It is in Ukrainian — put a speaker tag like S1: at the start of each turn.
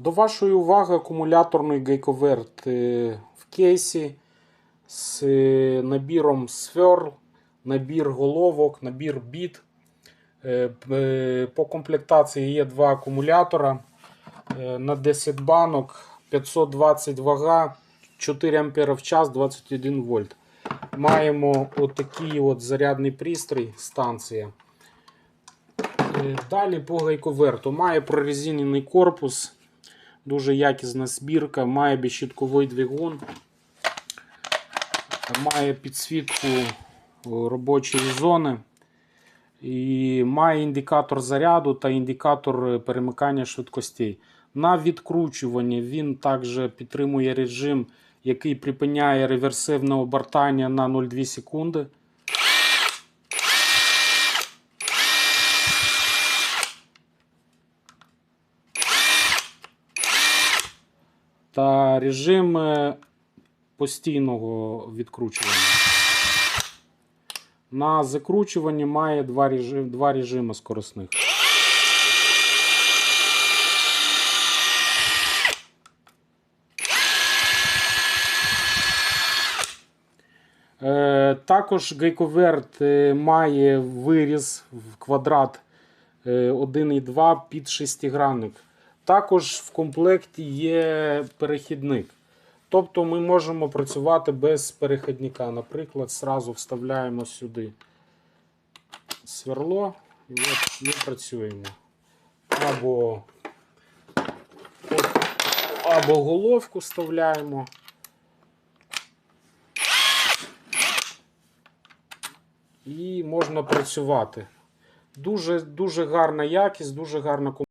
S1: До вашої уваги акумуляторний гайковерт е, в кейсі з е, набіром сферл, набір головок, набір біт. Е, По комплектації є два акумулятора на 10 банок, 520 вага, 4 ампера в час, 21 вольт. Маємо отакий от зарядний пристрій, станція. Далі по гайковерту. Має прорезинений корпус, дуже якісна збірка, має безщітковий двигун, має підсвітку робочої зони. І має індикатор заряду та індикатор перемикання швидкостей. На відкручуванні він також підтримує режим, який припиняє реверсивне обертання на 0,2 секунди. Та режим е, постійного відкручування. На закручуванні має два режими, два режими скоростних. Е, також гайковерт е, має виріз в квадрат е, 1,2 під шестигранник. Також в комплекті є перехідник. Тобто ми можемо працювати без перехідника. Наприклад, зразу вставляємо сюди сверло і от ми працюємо. Або, або головку вставляємо. І можна працювати. Дуже, дуже гарна якість, дуже гарна